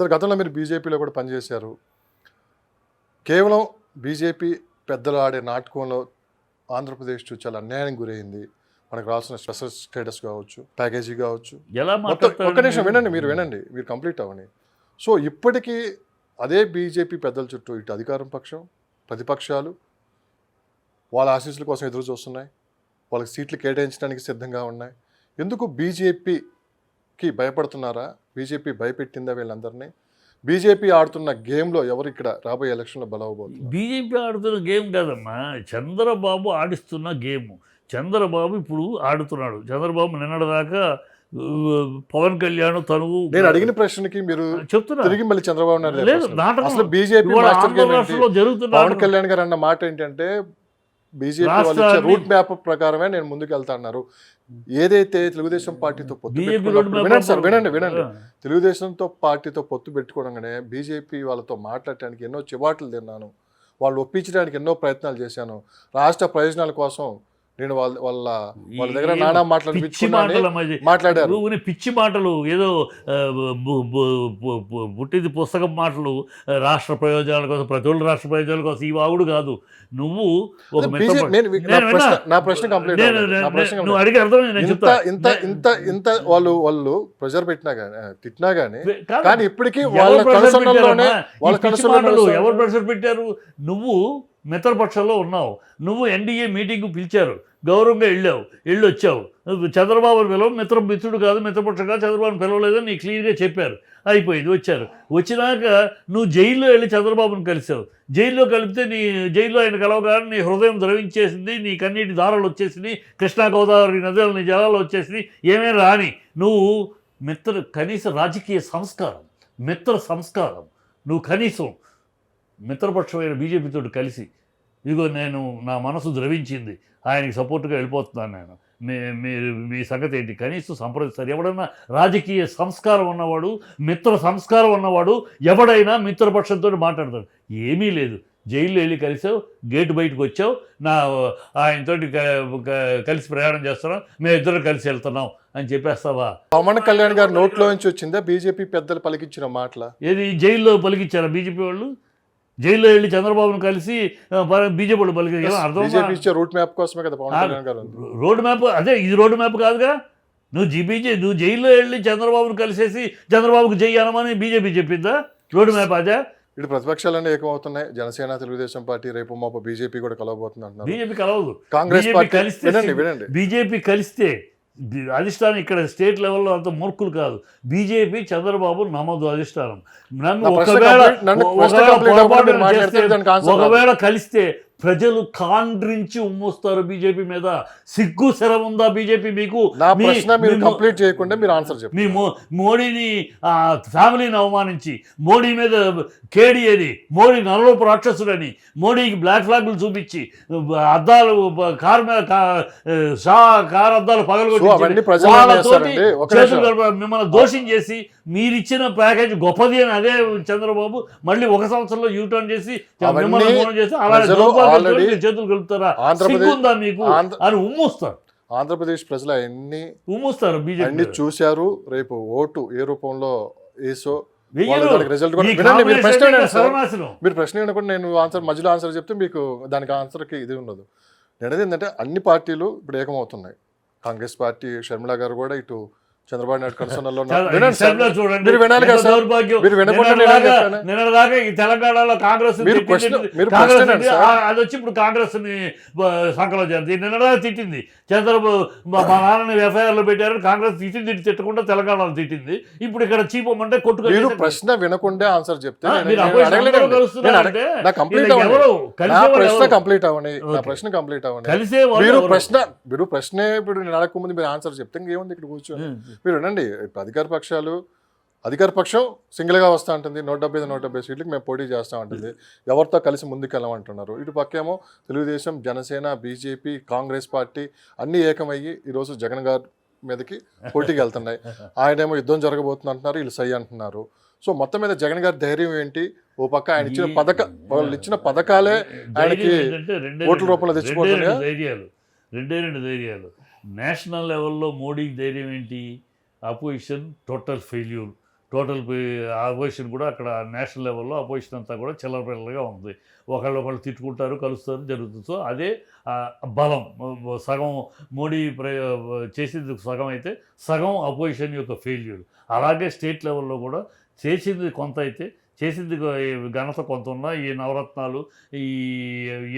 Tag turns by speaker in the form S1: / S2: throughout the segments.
S1: సరే గతంలో మీరు బీజేపీలో కూడా పనిచేశారు. కేవలం బీజేపీ పెద్దలు ఆడే నాటకంలో ఆంధ్రప్రదేశ్ చాలా అన్యాయానికి గురైంది. మనకు రావాల్సిన స్పెషల్ స్టేటస్ కావచ్చు ప్యాకేజీ కావచ్చు.
S2: ఎలా
S1: ఒక్క నిమిషం వినండి మీరు వినండి మీరు కంప్లీట్ అవ్వండి. సో ఇప్పటికీ అదే బీజేపీ పెద్దల చుట్టూ ఇటు అధికారం పక్షం ప్రతిపక్షాలు వాళ్ళ ఆశీస్సుల కోసం ఎదురు చూస్తున్నాయి. వాళ్ళకి సీట్లు కేటాయించడానికి సిద్ధంగా ఉన్నాయి. ఎందుకు బీజేపీకి భయపడుతున్నారా? బీజేపీ భయపెట్టిందా వీళ్ళందరినీ? బీజేపీ ఆడుతున్న గేమ్లో ఎవరు ఇక్కడ రాబోయే ఎలక్షన్లో బలవబోతున్నారు?
S2: బీజేపీ ఆడుతున్న గేమ్ కాదమ్మా. చంద్రబాబు ఆడిస్తున్న గేమ్. చంద్రబాబు ఇప్పుడు ఆడుతున్నాడు. చంద్రబాబు నిన్నటిదాకా పవన్ కళ్యాణ్ తనువు
S1: నేను అడిగిన ప్రశ్నకి మీరు
S2: చెప్తున్నా.
S1: తిరిగి మళ్ళీ చంద్రబాబు నాయుడు
S2: లేదు. నాటకం.
S1: అసలు బీజేపీ
S2: జరుగుతున్న
S1: పవన్ కళ్యాణ్ గారు అన్న మాట ఏంటంటే బీజేపీ రూట్ మ్యాప్ ప్రకారమే నేను ముందుకు వెళ్తా అన్నారు. ఏదైతే తెలుగుదేశం పార్టీతో పొత్తు వినండి సార్ వినండి వినండి. తెలుగుదేశంతో పార్టీతో పొత్తు పెట్టుకోవడంగానే బీజేపీ వాళ్ళతో మాట్లాడటానికి ఎన్నో చివాట్లు తిన్నాను. వాళ్ళు ఒప్పించడానికి ఎన్నో ప్రయత్నాలు చేశాను. రాష్ట్ర ప్రయోజనాల కోసం నేను వాళ్ళ వాళ్ళ వాళ్ళ దగ్గర నానా మాటలు
S2: పిచ్చి
S1: అనిపించుకున్నానని
S2: మాటలు అమ్మాయి.
S1: మాట్లాడారు
S2: పిచ్చి మాటలు ఏదో పుట్టింది పుస్తకం మాటలు రాష్ట్ర ప్రయోజనాల కోసం ప్రతి ఒళ్ళు రాష్ట్ర ప్రయోజనాల కోసం ఈ వాగుడు కాదు నువ్వు ఒక
S1: నా ప్రశ్న- కంప్లీట్
S2: నువ్వు అడిగి అర్థం నేను
S1: ఇంత ఇంత ఇంత వాళ్ళు వాళ్ళు ప్రెజర్ పెట్టినా కానీ తిట్టినా కానీ. కానీ ఇప్పటికీ వాళ్ళ వాళ్ళ.
S2: ఎవరు ప్రెషర్ పెట్టారు నువ్వు మిత్రపక్షంలో ఉన్నావు. నువ్వు ఎన్డీఏ మీటింగ్కు పిలిచారు. గౌరవంగా వెళ్ళావు. వెళ్ళి వచ్చావు చంద్రబాబు పిలవ మిత్ర మిత్రుడు కాదు మిత్రపక్షం కాదు చంద్రబాబు పిలవలేదని నీకు క్లియర్గా చెప్పారు. అయిపోయింది వచ్చారు. వచ్చినాక నువ్వు జైల్లో వెళ్ళి చంద్రబాబును కలిసావు. జైల్లో కలిపితే నీ జైల్లో ఆయన కలవగానే నీ హృదయం ద్రవించేసింది నీ కన్నీటి దారాలు వచ్చేసింది కృష్ణా గోదావరి నదులు నీ జలాలు వచ్చేసింది ఏమేమి రాని నువ్వు మిత్ర కనీస రాజకీయ సంస్కారం మిత్ర సంస్కారం. నువ్వు కనీసం మిత్రపక్షమైన బీజేపీతో కలిసి ఇదిగో నేను నా మనసు ద్రవించింది ఆయనకి సపోర్ట్గా వెళ్ళిపోతున్నాను నేను. మీ మీరు మీ సంగతి ఏంటి? కనీసం సంప్రదిస్తారు ఎవడైనా రాజకీయ సంస్కారం ఉన్నవాడు మిత్ర సంస్కారం ఉన్నవాడు ఎవడైనా మిత్రపక్షంతో మాట్లాడతాడు. ఏమీ లేదు. జైల్లో వెళ్ళి కలిసావు గేటు బయటకు వచ్చావు నా క- కలిసి ప్రయాణం చేస్తున్నాం మేము ఇద్దరు కలిసి వెళ్తున్నాం అని చెప్పేస్తావా?
S1: పవన్ కళ్యాణ్ గారి నోట్లో నుంచి వచ్చిందా? బీజేపీ పెద్దలు పలికించిన మాటల?
S2: ఏది? జైల్లో పలికిచ్చారా బీజేపీ వాళ్ళు? జైల్లో వెళ్ళి చంద్రబాబును కలిసి బీజేపీ పలికి అర్థం
S1: రూట్ మ్యాప్ కోసమే కదా.
S2: రోడ్ మ్యాప్ అదే ఇది రోడ్ మ్యాప్ కాదుగా? నువ్వు జీబీజే నువ్వు జైల్లో వెళ్ళి చంద్రబాబును కలిసేసి చంద్రబాబుకు జై అనమని బీజేపీ చెప్పిందా? రోడ్ మ్యాప్ అదే?
S1: ఇటు ప్రతిపక్షాలన్నీ ఏకమవుతున్నాయి. జనసేన తెలుగుదేశం పార్టీ రేపు మాపు బీజేపీ కూడా కలవబోతుంది అంటున్నారు
S2: బీజేపీ కలవదు.
S1: కాంగ్రెస్ పార్టీ
S2: కలిస్తే
S1: వినండి.
S2: బీజేపీ కలిస్తే అధిష్టానం ఇక్కడ స్టేట్ లెవెల్లో అంత మూర్ఖులు కాదు బీజేపీ చంద్రబాబు నమ్మదు అధిష్టానం నన్ను ఒకవేళ చేస్తే. ఒకవేళ కలిస్తే ప్రజలు కాండ్రించి ఉమ్మొస్తారు బీజేపీ మీద. సిగ్గు శరం ఉందా బీజేపీ మీకు?
S1: మీరు కంప్లీట్ చేయకుండా మీరు ఆన్సర్
S2: మీ
S1: చెప్పండి.
S2: మో మోడీని ఫ్యామిలీని అవమానించి మోడీ మీద కేడీ అని మోడీ నరలోపు రాక్షసుడని మోడీకి బ్లాక్ ఫ్లాగ్లు చూపించి అద్దాలు కారు షా కారు అద్దాలు
S1: నిమిషం.
S2: మిమ్మల్ని దోషం చేసి మీరిచ్చిన ప్యాకేజ్ గొప్పది అని అదే చంద్రబాబు మళ్ళీ ఒక సంవత్సరంలో యూటర్న్ చేసి చేసి చేతులు కలుపుతారా? సిగ్గుందా మీకు? అని ఉమ్మూస్తారు.
S1: ఆంధ్రప్రదేశ్ ప్రజలు అవన్నీ
S2: ఉమ్మూస్తారు
S1: అన్ని
S2: బీజేపీ
S1: చూశారు. రేపు ఓటు ఏ రూపంలో వేసో రిజల్ట్ మీరు ప్రశ్న వినకుండా నేను ఆన్సర్ మధ్యలో ఆన్సర్ చెప్తే మీకు దానికి ఆన్సర్కి ఇది ఉండదు. నేను ఏంటంటే అన్ని పార్టీలు ఇప్పుడు ఏకమవుతున్నాయి. కాంగ్రెస్ పార్టీ షర్మిల గారు కూడా ఇటు చంద్రబాబు నాయుడు.
S2: సెంట్లో చూడండి
S1: మీరు వినాలి కదా
S2: ఎంత
S1: సార్?
S2: దౌర్భాగ్యం.
S1: మీరు వినకుండా నేను
S2: నిన్నటిదాకా-
S1: చెప్పాను.
S2: నిన్నటిదాకా ఈ తెలంగాణలో కాంగ్రెస్ తిట్టింది,
S1: ప్రశ్న- ప్రశ్న
S2: తిట్టింది, అది వచ్చి ఇప్పుడు కాంగ్రెస్ని సంకలం చేస్తుంది నిన్నటిదాకా తిట్టింది చంద్రబాబు మా నాన్నని ఎఫ్ఐఆర్లో పెట్టారు కాంగ్రెస్ తిట్టి తిట్టి తిట్టకుండా తెలంగాణలో తిట్టింది ఇప్పుడు ఇక్కడ చీపమంటే
S1: మీరు
S2: కొట్టుకొని
S1: ప్రశ్న వినకుండా ఆన్సర్ చెప్తే
S2: ఆ,
S1: నేను-
S2: మీరు
S1: నేను
S2: అపోజిషన్
S1: అడగలేనండి.
S2: అందరూ కలుస్తున్నారు
S1: నేను అడగ-
S2: అంటే
S1: నా కంప్లీట్ అవ్వండి? నా ప్రశ్న? కంప్లీట్. ప్రశ్న
S2: వాళ్ళు
S1: మీరు? ప్రశ్న మీరు ప్రశ్నే ఇప్పుడు నేను అడగకముందు మీరు ఆన్సర్ చెప్తే ఇంకేముంది ఇక్కడ కూర్చొని. మీరు వినండి ఇప్పుడు అధికార పక్షాలు అధికార పక్షం సింగిల్గా వస్తూ ఉంటుంది నూట డెబ్బై ఐదు, నూట డెబ్బై సీట్లకు మేము పోటీ చేస్తూ ఉంటుంది ఎవరితో కలిసి ముందుకెళ్ళమంటున్నారు? ఇటు పక్కేమో తెలుగుదేశం జనసేన బీజేపీ కాంగ్రెస్ పార్టీ అన్నీ ఏకమయ్యి ఈరోజు జగన్ గారి మీదకి పోటీకి వెళ్తున్నాయి. ఆయనేమో యుద్ధం జరగబోతుంది అంటున్నారు వీళ్ళు సై అంటున్నారు. సో మొత్తం మీద జగన్ గారి ధైర్యం ఏంటి? ఓ పక్క ఆయన ఇచ్చిన పథక వాళ్ళు ఇచ్చిన పథకాలే ఆయనకి రూపంలో
S2: రెండే
S1: తెచ్చిపోతున్నాయా?
S2: ధైర్యాలు రెండే రెండు ధైర్యాలు. నేషనల్ లెవెల్లో మోడీకి ధైర్యం ఏంటి? Opposition total failure. Total opposition కూడా అక్కడ నేషనల్ లెవెల్లో అపోజిషన్ అంతా కూడా చిల్లరపిల్లలుగా ఉంది. ఒకళ్ళు ఒకళ్ళు తిట్టుకుంటారు కలుస్తారు జరుగుతుంది. సో అదే బలం. సగం మోడీ చేసింది సగం అయితే సగం అపోజిషన్ యొక్క ఫెయిల్యూర్. అలాగే స్టేట్ లెవెల్లో కూడా చేసింది కొంత అయితే చేసింది ఘనత కొంత ఉన్నా ఈ నవరత్నాలు ఈ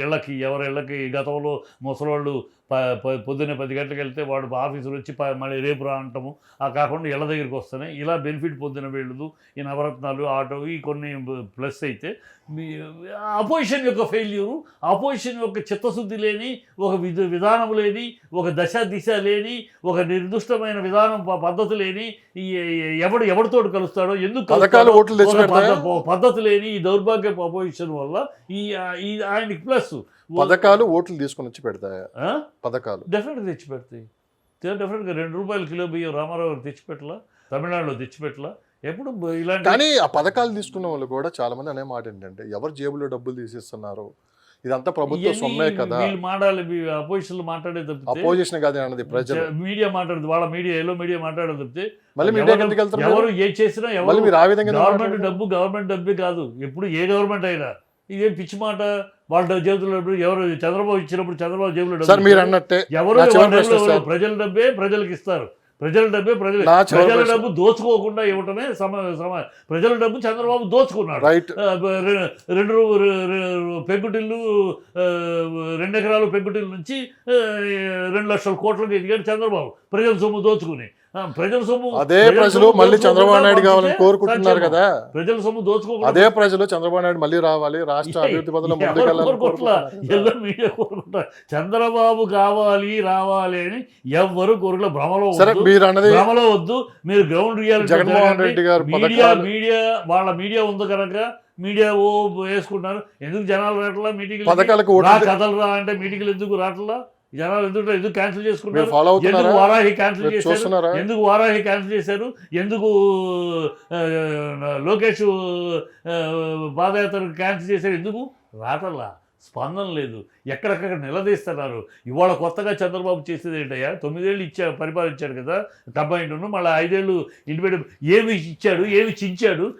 S2: ఇళ్ళకి ఎవరి ఇళ్ళకి గతంలో ముసలోళ్ళు పొద్దున్నే పది గంటలకు వెళ్తే వాడు ఆఫీసులు వచ్చి మళ్ళీ రేపు రా అంటాము. ఆ కాకుండా ఇళ్ళ దగ్గరికి వస్తున్నాయి ఇలా బెనిఫిట్ పొందిన వీళ్ళు ఈ నవరత్నాలు ఆటో ఈ కొన్ని ప్లస్ అయితే మీ అపోజిషన్ యొక్క ఫెయిల్యూరు అపోజిషన్ యొక్క చిత్తశుద్ధి లేని ఒక విధ విధానం లేని ఒక దశ దిశ లేని ఒక నిర్దిష్టమైన విధానం పద్ధతి లేని ఈ ఎవడు ఎవరితోటి కలుస్తాడో ఎందుకు పద్ధతి లేని ఈ దౌర్భాగ్యపు అపోజిషన్ వల్ల ఈ ఆయనకి ప్లస్
S1: పథకాలు ఓట్లు తీసుకొని వచ్చి పెడతాయా? పథకాలు.
S2: డెఫినెట్గా తెచ్చిపెడతాయి డెఫినెట్గా రెండు రూపాయల కిలో బియ్యం రామారావు గారు తెచ్చిపెట్టలా తమిళనాడులో తెచ్చిపెట్టలా ఎప్పుడు ఇలాంటి
S1: కానీ ఆ పథకాలు తీసుకున్న వాళ్ళు కూడా చాలా మంది అనే మాట ఏంటంటే ఎవరు జేబులో డబ్బులు తీసిస్తున్నారు? ఇదంతా ప్రభుత్వ సొమ్మే కదా.
S2: వీళ్ళు మాట్లాడాలి అపోజిషన్లు మాట్లాడే తప్పితే
S1: అపోజిషన్ కాదు అన్నది ప్రజలు.
S2: మీడియా మాట్లాడదు. వాళ్ళ మీడియా ఎల్లో మీడియా మాట్లాడదు తప్పితే
S1: మళ్ళీ మీడియా
S2: ఎవరు-? ఏ చేసినా ఎవరు
S1: మీరు ఆ విధంగా
S2: గవర్నమెంట్? డబ్బు గవర్నమెంట్ డబ్బే కాదు. ఎప్పుడు ఏ గవర్నమెంట్ అయినా ఇదేం పిచ్చి మాట? వాళ్ళ జేబులో డబ్బులు ఎవరు? చంద్రబాబు ఇచ్చినప్పుడు చంద్రబాబు జేబులో
S1: సార్ మీరు. అన్నట్టే.
S2: ఎవరు. ప్రజల డబ్బే ప్రజలకు ఇస్తారు. ప్రజల డబ్బే ప్రజలు. ప్రజల. డబ్బు దోచుకోకుండా ఇవ్వటమే సమ సమ ప్రజల డబ్బు చంద్రబాబు దోచుకున్నాడు. రెండు పెంకుటిల్లు రెండు ఎకరాలు పెంకుటిల్లు నుంచి రెండు లక్షల కోట్లకు ఎదిగాడు చంద్రబాబు. ప్రజల సొమ్ము దోచుకుని. ప్రజల సొమ్ము
S1: అదే
S2: ప్రజల
S1: మళ్ళీ చంద్రబాబు నాయుడు కావాలని కోరుకుంటున్నారు. కదా.
S2: ప్రజల సొమ్ము దోచుకోకుండా
S1: అదే ప్రజలు చంద్రబాబు నాయుడు మళ్ళీ రావాలి రాష్ట్ర అభివృద్ధి పదంలో
S2: మీడియా కోరుకుంటారు చంద్రబాబు కావాలి రావాలి అని ఎవ్వరు కోరుకుల భ్రమలో
S1: సరే. మీరు అన్నది
S2: భ్రమలో వద్దు. మీరు గ్రౌండ్ రియాలిటీ
S1: జగన్మోహన్. రెడ్డి గారు
S2: మీడియా మీడియా వాళ్ళ మీడియా ఉంది కనుక మీడియా ఓ వేసుకుంటున్నారు. ఎందుకు జనాలు రావట్లా మీటింగ్
S1: పథకాలకు
S2: కథలు రా అంటే మీటింగ్లు ఎందుకు రావట్లా? జనాలు ఎందుకు ఎందుకు క్యాన్సిల్
S1: ఫాలో
S2: ఎందుకు వారాహి క్యాన్సిల్ చేశారు? ఎందుకు వారాహి క్యాన్సిల్ చేశారు? ఎందుకు లోకేష్ పాదయాత్ర క్యాన్సిల్ చేశారు? ఎందుకు? రాటల్లా స్పందన లేదు. ఎక్కడెక్కడ నిలదీస్తున్నారు? ఇవాళ కొత్తగా చంద్రబాబు చేసేది ఏంటయ్యా? తొమ్మిదేళ్ళు ఇచ్చాడు పరిపాలించాడు కదా కంబైండ్ను మళ్ళీ ఐదేళ్ళు ఇండిపెండెంట్ ఏమి ఇచ్చాడు ఏమి చించాడు?